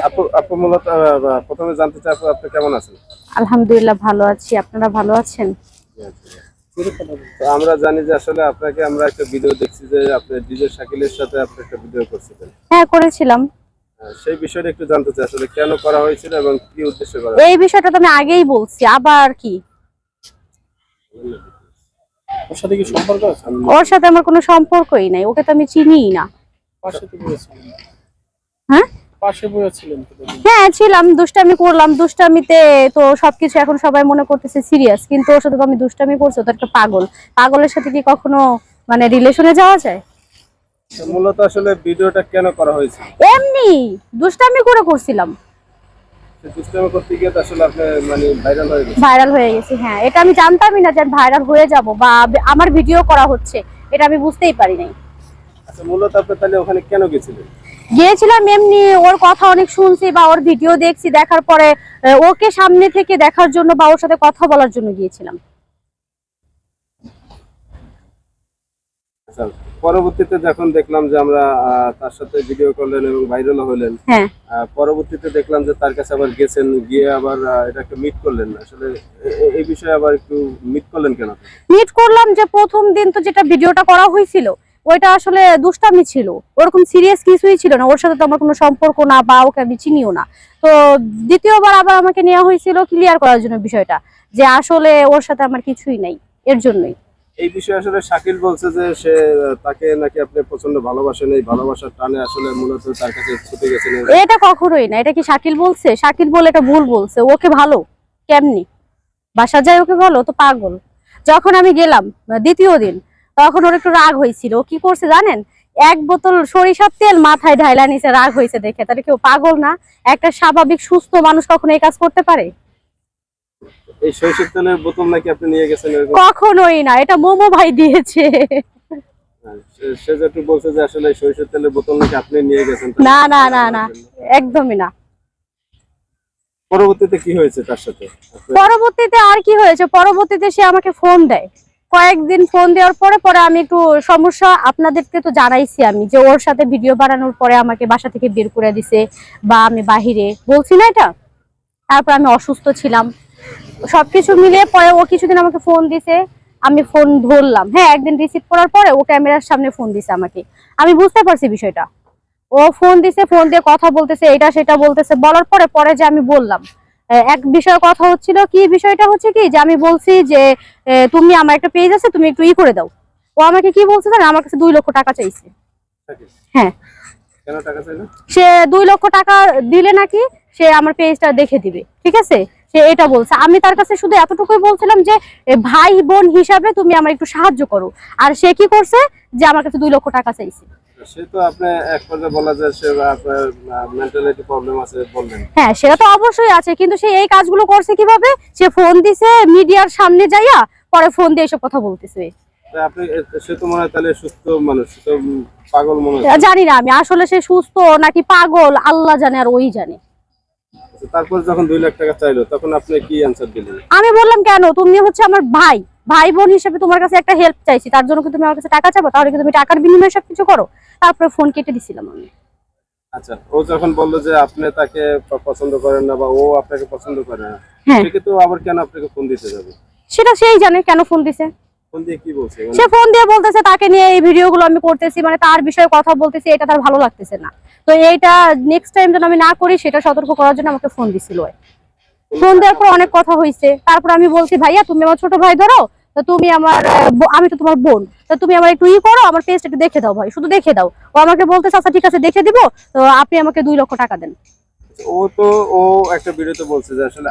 আপু আপু মূলত আহ, প্রথমে জানতে চাই আপু আপনি কেমন আছেন? আলহামদুলিল্লাহ ভালো আছি। আপনারা ভালো আছেন? আমরা জানি যে আসলে আপনাকে আমরা একটা ভিডিও দেখছি যে আপনি ডিজে শাকিলের সাথে আপনি একটা ভিডিও করছিলেন। হ্যাঁ করেছিলাম। সেই বিষয়টা একটু জানতে চাই আসলে কেন করা হয়েছিল এবং কি উদ্দেশ্যে করা এই বিষয়টা তো আমি আগেই বলছি আবার কি? ওর সাথে কি সম্পর্ক আছে? ওর সাথে আমার কোনো সম্পর্কই নাই ওকে তো আমি চিনিই না। হ্যাঁ? হ্যাঁ ছিলাম দুষ্টামি করলাম। দুষ্টামিতে তো সবকিছু এখন সবাই মনে করতেছে সিরিয়াস কিন্তু ওর সাথে আমি দুষ্টামি করছি তো একটা পাগল। পাগলের সাথে কি কখনো মানে রিলেশনে যাওয়া যায়? মূলত আসলে ভিডিওটা কেন করা হয়েছে? এমনি দুষ্টামি করে করছিলাম। আপনি মানে ভাইরাল হয়ে গেছে হ্যাঁ। এটা আমি জানতামই না যে ভাইরাল হয়ে যাব বা আমার ভিডিও করা হচ্ছে। এটা আমি বুঝতেই পারি নাই। আচ্ছা মূলত আপনি তাহলে ওখানে কেন গেছিলেন? গিয়েছিলাম এমনি ওর কথা অনেক শুনছি বা ওর ভিডিও দেখছি দেখার পরে ওকে সামনে থেকে দেখার জন্য বা ওর সাথে কথা বলার জন্য গিয়েছিলাম। আচ্ছা পরবর্তীতে যখন দেখলাম যে আমরা তার সাথে ভিডিও করলেন এবং ভাইরাল হলেন হ্যাঁ। পরবর্তীতে দেখলাম যে তার কাছে আবার গেছেন গিয়ে আবার এটাকে মিট করলেন। আসলে এই বিষয়ে আবার একটু মিট করলেন কেন? মিট করলাম যে প্রথম দিন তো যেটা ভিডিওটা করা হয়েছিল ওইটা আসলে দুষ্টামি ছিল। ওরকম সিরিয়াস কিছুই ছিল না। ওর সাথে তো আমার কোনো সম্পর্ক না বা ওকে আমি চিনিও না। তো দ্বিতীয়বার আবার আমাকে নেওয়া হয়েছিল ক্লিয়ার করার জন্য বিষয়টা যে আসলে ওর সাথে আমার কিছুই নাই এর জন্যই। এই বিষয়ে আসলে শাকিল বলছে যে সে তাকে নাকি আপনি প্রচণ্ড ভালোবাসেন। এই ভালোবাসার টানে আসলে মূলত তার কাছে ছুটে গেছেন এটা কখনোই না। এটা কি শাকিল বলছে? শাকিল বলে এটা ভুল বলছে। ওকে ভালো? কেমনি? বাসা যায় ওকে ভালো? তো পাগল। যখন আমি গেলাম দ্বিতীয় দিন তখন ওর একটু রাগ হয়েছিল। ও কি করছে জানেন? এক বোতল সরিষার তেল মাথায় ঢাইলা নিচে রাগ হয়েছে দেখে। তাহলে কেউ পাগল না? একটা স্বাভাবিক সুস্থ মানুষ কখনো এই কাজ করতে পারে? এই সরিষার তেলের বোতল নাকি আপনি নিয়ে গেছেন কখনোই না এটা মোমো ভাই দিয়েছে। হ্যাঁ, সে- সে যেটু বলছে যে আসলে সরিষার তেলের বোতল নাকি আপনি নিয়ে গেছেন না না না না একদমই না। পরবর্তীতে কি হয়েছে তার সাথে? পরবর্তীতে আর কি হয়েছে? পরবর্তীতে সে আমাকে ফোন দেয়। কয়েকদিন ফোন দেওয়ার পরে পরে আমি একটু সমস্যা আপনাদেরকে তো জানাইছি আমি, যে ওর সাথে ভিডিও বানানোর পরে আমাকে বাসা থেকে বের করে দিছে বা আমি বাহিরে। বলছি না এটা? তারপর আমি অসুস্থ ছিলাম। সবকিছু মিলিয়ে পরে ও কিছুদিন আমাকে ফোন দিছে, আমি ফোন ধরলাম। হ্যাঁ একদিন রিসিভ করার পরে ও ক্যামেরার সামনে ফোন দিছে আমাকে। আমি বুঝতে পারছি বিষয়টা। ও ফোন দিছে ফোন দিয়ে কথা বলতেছে, এটা সেটা বলতেছে, বলার পরে পরে যে আমি বললাম এক বিষয়ে কথা হচ্ছিল কি বিষয়টা হচ্ছে কি? যে আমি বলছি যে তুমি আমার একটা পেজ আছে তুমি একটু ই করে দাও। ও আমাকে কি বলছে জানেন আমার কাছে দুই লক্ষ টাকা চাইছে। হ্যাঁ। কেন টাকা চাইলেন সে দুই লক্ষ টাকা দিলে নাকি সে আমার পেজটা দেখে দিবে ঠিক আছে? সে এটা বলছে। আমি তার কাছে শুধু এতটুকুই বলছিলাম যে ভাই বোন হিসাবে তুমি আমার একটু সাহায্য করো। আর সে কি করছে? যে আমার কাছে দুই লক্ষ টাকা চাইছে। হ্যাঁ সেটা তো অবশ্যই আছে কিন্তু সে এই কাজগুলো করছে কীভাবে? সে ফোন দিছে মিডিয়ার সামনে যাইয়া পরে ফোন দিয়ে এসব কথা বলতেছে। জানি না আমি আসলে সে সুস্থ নাকি পাগল? আল্লাহ জানে আর ওই জানে। তারপর যখন দুই লাখ টাকা চাইলো তখন আপনি কি অ্যান্সার দিলেন? আমি বললাম কেন? তুমি হচ্ছে আমার ভাই। ভাই বোন হিসেবে তোমার কাছে একটা হেল্প চাইছি। তার জন্য কি তুমি আমার কাছে টাকা চাবো? তাহলে কি তুমি টাকার বিনিময়ে সবকিছু করো? তারপরে ফোন কেটে দিছিলাম আমি। আচ্ছা ও যখন বলল যে আপনি তাকে পছন্দ করেন না বা ও আপনাকে পছন্দ করে না হ্যাঁ। সেক্ষেত্রে আবার কেন আপনাকে ফোন দিতে যাবে? সেটা সেই জানে কেন ফোন দিছে? সে ফোন দিয়ে বলতেছে তাকে নিয়ে এই ভিডিওগুলো আমি করতেছি মানে তার বিষয়ে কথা বলতেছি এটা তার ভালো লাগতেছে না। তো এইটা নেক্সট টাইম যেন আমি না করি সেটা সতর্ক করার জন্য আমাকে ফোন দিছিল ফোন দেওয়ার পর অনেক কথা হয়েছে। তারপর আমি বলছি ভাইয়া তুমি আমার ছোট ভাই ধরো তো তুমি আমার আমি তো তোমার বোন তো তুমি আমার একটু ই করো আমার পেজটা একটু দেখে দাও ভাই শুধু দেখে দাও। ও আমাকে বলতেছে আচ্ছা ঠিক আছে দেখে দিব তো আপনি আমাকে দুই লক্ষ টাকা দেন। ও তো ও একটা ভিডিওতে বলছে যে আসলে